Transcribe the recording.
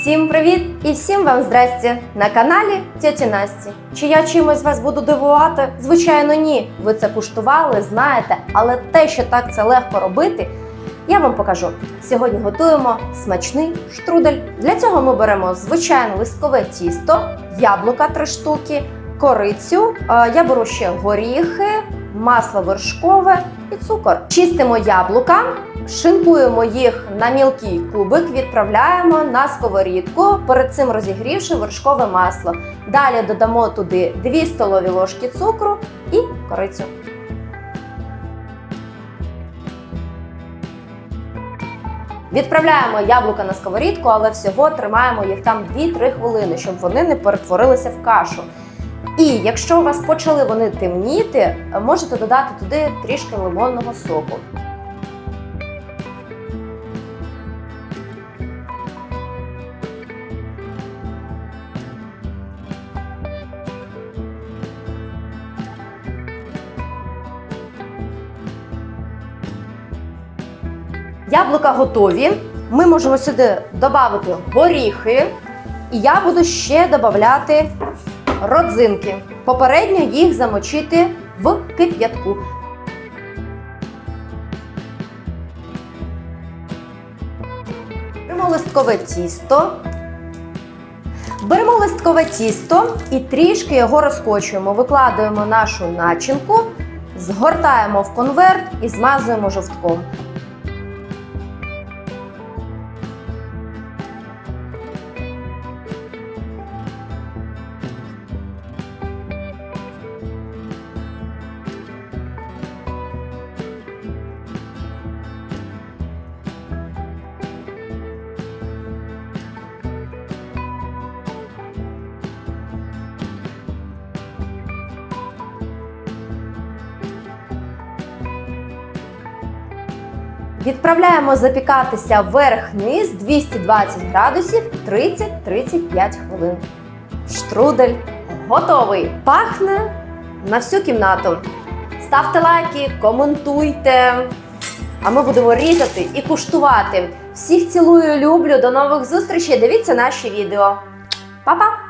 Всім привіт і всім вам здрасте на каналі Тьоті Насті. Чи я чимось вас буду дивувати? Звичайно, ні. Ви це куштували, знаєте, але те, що так це легко робити, я вам покажу. Сьогодні готуємо смачний штрудель. Для цього ми беремо звичайне листкове тісто, яблука 3 штуки, корицю. е, Я беру ще горіхи, масло вершкове і цукор. Чистимо яблука, шинкуємо їх на мілкий кубик, відправляємо на сковорідку, перед цим розігрівши вершкове масло. Далі додамо туди 2 столові ложки цукру і корицю. Відправляємо яблука на сковорідку, але всього тримаємо їх там 2-3 хвилини, щоб вони не перетворилися в кашу. І якщо у вас почали вони темніти, можете додати туди трішки лимонного соку. Яблука готові. Ми можемо сюди додати горіхи, і я буду ще додати родзинки. Попередньо їх замочити в кип'ятку. Беремо листкове тісто. Беремо листкове тісто і трішки його розкочуємо. Викладаємо нашу начинку, згортаємо в конверт і змазуємо жовтком. Відправляємо запікатися вверх-низ 220 градусів 30-35 хвилин. Штрудель готовий. Пахне на всю кімнату. Ставте лайки, коментуйте. А ми будемо різати і куштувати. Всіх цілую, люблю. До нових зустрічей. Дивіться наші відео. Па-па!